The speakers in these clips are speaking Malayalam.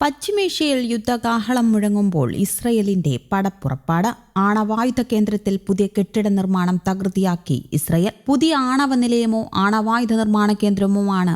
പശ്ചിമേഷ്യയിൽ യുദ്ധകാഹളം മുഴങ്ങുമ്പോൾ ഇസ്രയേലിന്റെ പടപ്പുറപ്പാട്. ആണവായുധ കേന്ദ്രത്തിൽ പുതിയ കെട്ടിട നിർമ്മാണം തകൃതിയാക്കി. ഇസ്രയേൽ പുതിയ ആണവ നിലയമോ ആണവായുധ നിർമ്മാണ കേന്ദ്രമോ ആണ്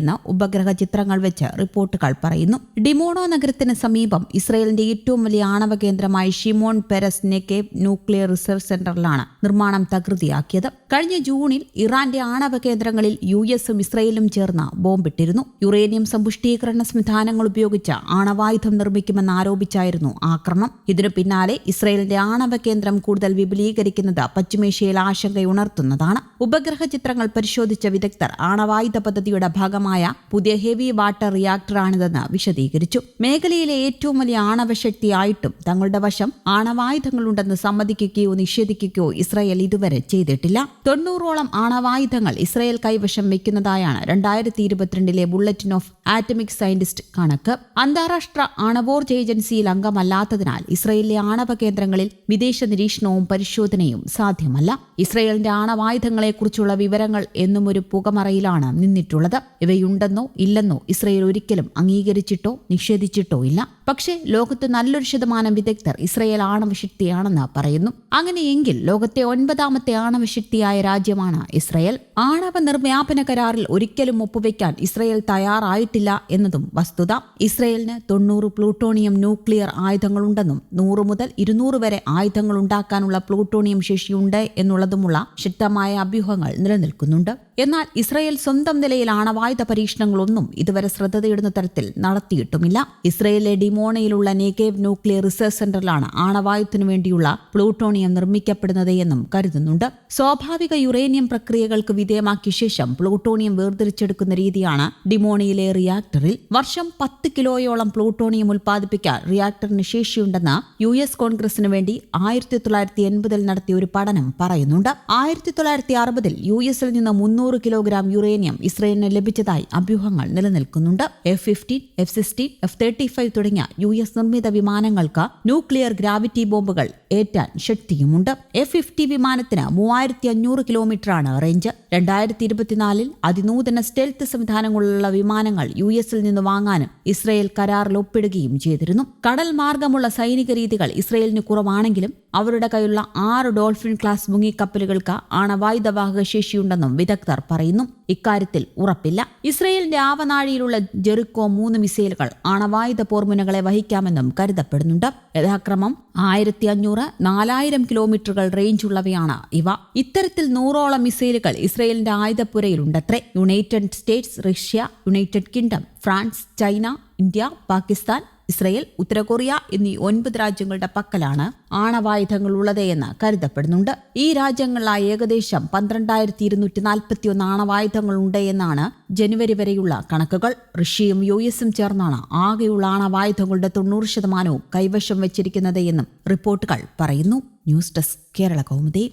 എന്ന് ഉപഗ്രഹ ചിത്രങ്ങൾ വെച്ച് റിപ്പോർട്ടുകൾ പറയുന്നു. ഡിമോണോ നഗരത്തിന് സമീപം ഇസ്രയേലിന്റെ ഏറ്റവും വലിയ ആണവ കേന്ദ്രമായ Shimon Peres Negev nuclear research സെന്ററിലാണ് നിർമ്മാണം തകൃതിയാക്കിയത്. കഴിഞ്ഞ ജൂണിൽ ഇറാന്റെ ആണവ കേന്ദ്രങ്ങളിൽ യു എസും ഇസ്രയേലും ചേർന്ന് ബോംബിട്ടിരുന്നു. യുറേനിയം സമ്പുഷ്ടീകരണ സംവിധാനങ്ങൾ ഉപയോഗിച്ച് ആണവായുധം നിർമ്മിക്കുമെന്ന് ആരോപിച്ചായിരുന്നു ആക്രമണം. ഇതിനു പിന്നാലെ ഇസ്രയേലിന്റെ ആണവ കേന്ദ്രം കൂടുതൽ വിപുലീകരിക്കുന്നത് പശ്ചിമേഷ്യയിൽ ആശങ്കയുണർത്തുന്നതാണ്. ഉപഗ്രഹ ചിത്രങ്ങൾ പരിശോധിച്ച വിദഗ്ധർ ആണവായുധ പദ്ധതിയുടെ ഭാഗമായ പുതിയ ഹെവി വാട്ടർ റിയാക്ടറാണിതെന്ന് വിശദീകരിച്ചു. മേഖലയിലെ ഏറ്റവും വലിയ ആണവശക്തിയായിട്ടും തങ്ങളുടെ വശം ആണവായുധങ്ങളുണ്ടെന്ന് സമ്മതിക്കുകയോ നിഷേധിക്കുകയോ ഇസ്രയേൽ ഇതുവരെ ചെയ്തിട്ടില്ല. തൊണ്ണൂറോളം ആണവായുധങ്ങൾ ഇസ്രയേൽ കൈവശം വെക്കുന്നതായാണ് രണ്ടായിരത്തി ഇരുപത്തിരണ്ടിലെ ബുള്ളറ്റിൻ ഓഫ് ആറ്റമിക് സയന്റിസ്റ്റ് കണക്ക്. അന്താരാഷ്ട്ര ആണവോർജ ഏജൻസിയിൽ അംഗമല്ലാത്തതിനാൽ ഇസ്രയേലിലെ ആണവ കേന്ദ്രങ്ങളിൽ വിദേശ നിരീക്ഷണവും പരിശോധനയും സാധ്യമല്ല. ഇസ്രയേലിന്റെ ആണവായുധങ്ങളെക്കുറിച്ചുള്ള വിവരങ്ങൾ എന്നും ഒരു പുകമറയിലാണ് നിന്നിട്ടുള്ളത്. ഇവയുണ്ടെന്നോ ഇല്ലെന്നോ ഇസ്രയേൽ ഒരിക്കലും അംഗീകരിച്ചിട്ടോ നിഷേധിച്ചിട്ടോ ഇല്ല. പക്ഷേ ലോകത്ത് നല്ലൊരു ശതമാനം വിദഗ്ധർ ഇസ്രയേൽ ആണവശക്തിയാണെന്ന് പറയുന്നു. അങ്ങനെയെങ്കിൽ ലോകത്തെ ഒൻപതാമത്തെ ആണവശക്തിയായ രാജ്യമാണ് ഇസ്രയേൽ. ആണവ നിർവ്യാപന കരാറിൽ ഒരിക്കലും ഒപ്പുവെക്കാൻ ഇസ്രയേൽ തയ്യാറായിട്ടില്ല എന്നതും വസ്തുത. ഇസ്രയേലിന് തൊണ്ണൂറ് പ്ലൂട്ടോണിയം ന്യൂക്ലിയർ ആയുധങ്ങളുണ്ടെന്നും നൂറ് മുതൽ ഇരുന്നൂറ് വരെ ആയുധങ്ങൾ ഉണ്ടാക്കാനുള്ള പ്ലൂട്ടോണിയം ശേഷിയുണ്ട് എന്നുള്ളതുമുള്ള ശക്തമായ അഭ്യൂഹങ്ങൾ നിലനിൽക്കുന്നുണ്ട്. എന്നാൽ ഇസ്രയേൽ സ്വന്തം നിലയിൽ ആണവായുധ പരീക്ഷണങ്ങളൊന്നും ഇതുവരെ ശ്രദ്ധ തേടുന്ന തരത്തിൽ നടത്തിയിട്ടുമില്ല. ഇസ്രയേലിലെ ഡിമോണയിലുള്ള നേകേവ് ന്യൂക്ലിയർ റിസർച്ച് സെന്ററിലാണ് ആണവായുധത്തിനു വേണ്ടിയുള്ള പ്ലൂട്ടോണിയം നിർമ്മിക്കപ്പെടുന്നത് എന്നും കരുതുന്നുണ്ട്. സ്വാഭാവിക യുറേനിയം പ്രക്രിയകൾക്ക് വിധേയമാക്കിയ ശേഷം പ്ലൂട്ടോണിയം വേർതിരിച്ചെടുക്കുന്ന രീതിയാണ് ഡിമോണിയിലെ റിയാക്ടറിൽ. വർഷം പത്ത് കിലോയോളം പ്ലൂട്ടോണിയം ഉൽപ്പാദിപ്പിക്കാൻ റിയാക്ടറിന് ശേഷിയുണ്ടെന്ന് യു എസ് കോൺഗ്രസിന് വേണ്ടി ആയിരത്തി തൊള്ളായിരത്തി എൺപതിൽ നടത്തിയ ഒരു പഠനം പറയുന്നുണ്ട്. ആയിരത്തി തൊള്ളായിരത്തി അറുപതിൽ യു എസിൽ നിന്ന് മുന്നൂറ് കിലോഗ്രാം യുറേനിയം ഇസ്രയേലിന് ലഭിച്ചതായി അഭ്യൂഹങ്ങൾ നിലനിൽക്കുന്നുണ്ട്. F fifteen F sixteen F thirty five തുടങ്ങിയ യു എസ് നിർമ്മിത വിമാനങ്ങൾക്ക് ന്യൂക്ലിയർ ഗ്രാവിറ്റി ബോംബുകൾ ഏറ്റാൻ ശക്തിയുമുണ്ട്. എഫ് ഫിഫ്റ്റി വിമാനത്തിന് മൂവായിരത്തി അഞ്ഞൂറ് കിലോമീറ്ററാണ് റേഞ്ച്. രണ്ടായിരത്തി ഇരുപത്തിനാലിൽ അതിനൂതന സ്റ്റെൽത്ത് സംവിധാനങ്ങളുള്ള വിമാനങ്ങൾ യു എസിൽ നിന്ന് വാങ്ങാനും ഇസ്രയേൽ കരാറിൽ ഒപ്പിടുകയും ചെയ്തിരുന്നു. കടൽ മാർഗമുള്ള സൈനിക രീതികൾ ഇസ്രയേലിന് കുറവാണെങ്കിലും അവരുടെ കയ്യിലുള്ള ആറ് ഡോൾഫിൻ ക്ലാസ് മുങ്ങിക്കപ്പലുകൾക്ക് ആണവായുധവാഹക ശേഷിയുണ്ടെന്നും വിദഗ്ധർ പറയുന്നു. ഇക്കാര്യത്തിൽ ഉറപ്പില്ല. ഇസ്രയേലിന്റെ ആവനാഴിയിലുള്ള ജെറിക്കോ മൂന്ന് മിസൈലുകൾ ആണവായുധ പോർമുനകളെ വഹിക്കാമെന്നും കരുതപ്പെടുന്നുണ്ട്. യഥാക്രമം ആയിരത്തി അഞ്ഞൂറ് നാലായിരം കിലോമീറ്ററുകൾ റേഞ്ചുള്ളവയാണ് ഇവ. ഇത്തരത്തിൽ നൂറോളം മിസൈലുകൾ ഇസ്രയേലിന്റെ ആയുധപ്പുരയിലുണ്ടത്രേ. United States Russia United Kingdom France China India Pakistan Israel ഉത്തര കൊറിയ എന്നീ ഒൻപത് രാജ്യങ്ങളുടെ പക്കലാണ് ആണവായുധങ്ങൾ ഉള്ളതെന്ന് കരുതപ്പെടുന്നുണ്ട്. ഈ രാജ്യങ്ങളിലായി ഏകദേശം പന്ത്രണ്ടായിരത്തി ഇരുന്നൂറ്റി നാൽപ്പത്തിയൊന്ന് ആണവായുധങ്ങൾ ഉണ്ട് എന്നാണ് ജനുവരി വരെയുള്ള കണക്കുകൾ. റഷ്യയും യു എസും ചേർന്നാണ് ആകെയുള്ള ആണവായുധങ്ങളുടെ തൊണ്ണൂറ് ശതമാനവും കൈവശം വച്ചിരിക്കുന്നത് എന്നും റിപ്പോർട്ടുകൾ പറയുന്നു. News desk Kerala Kaumudi.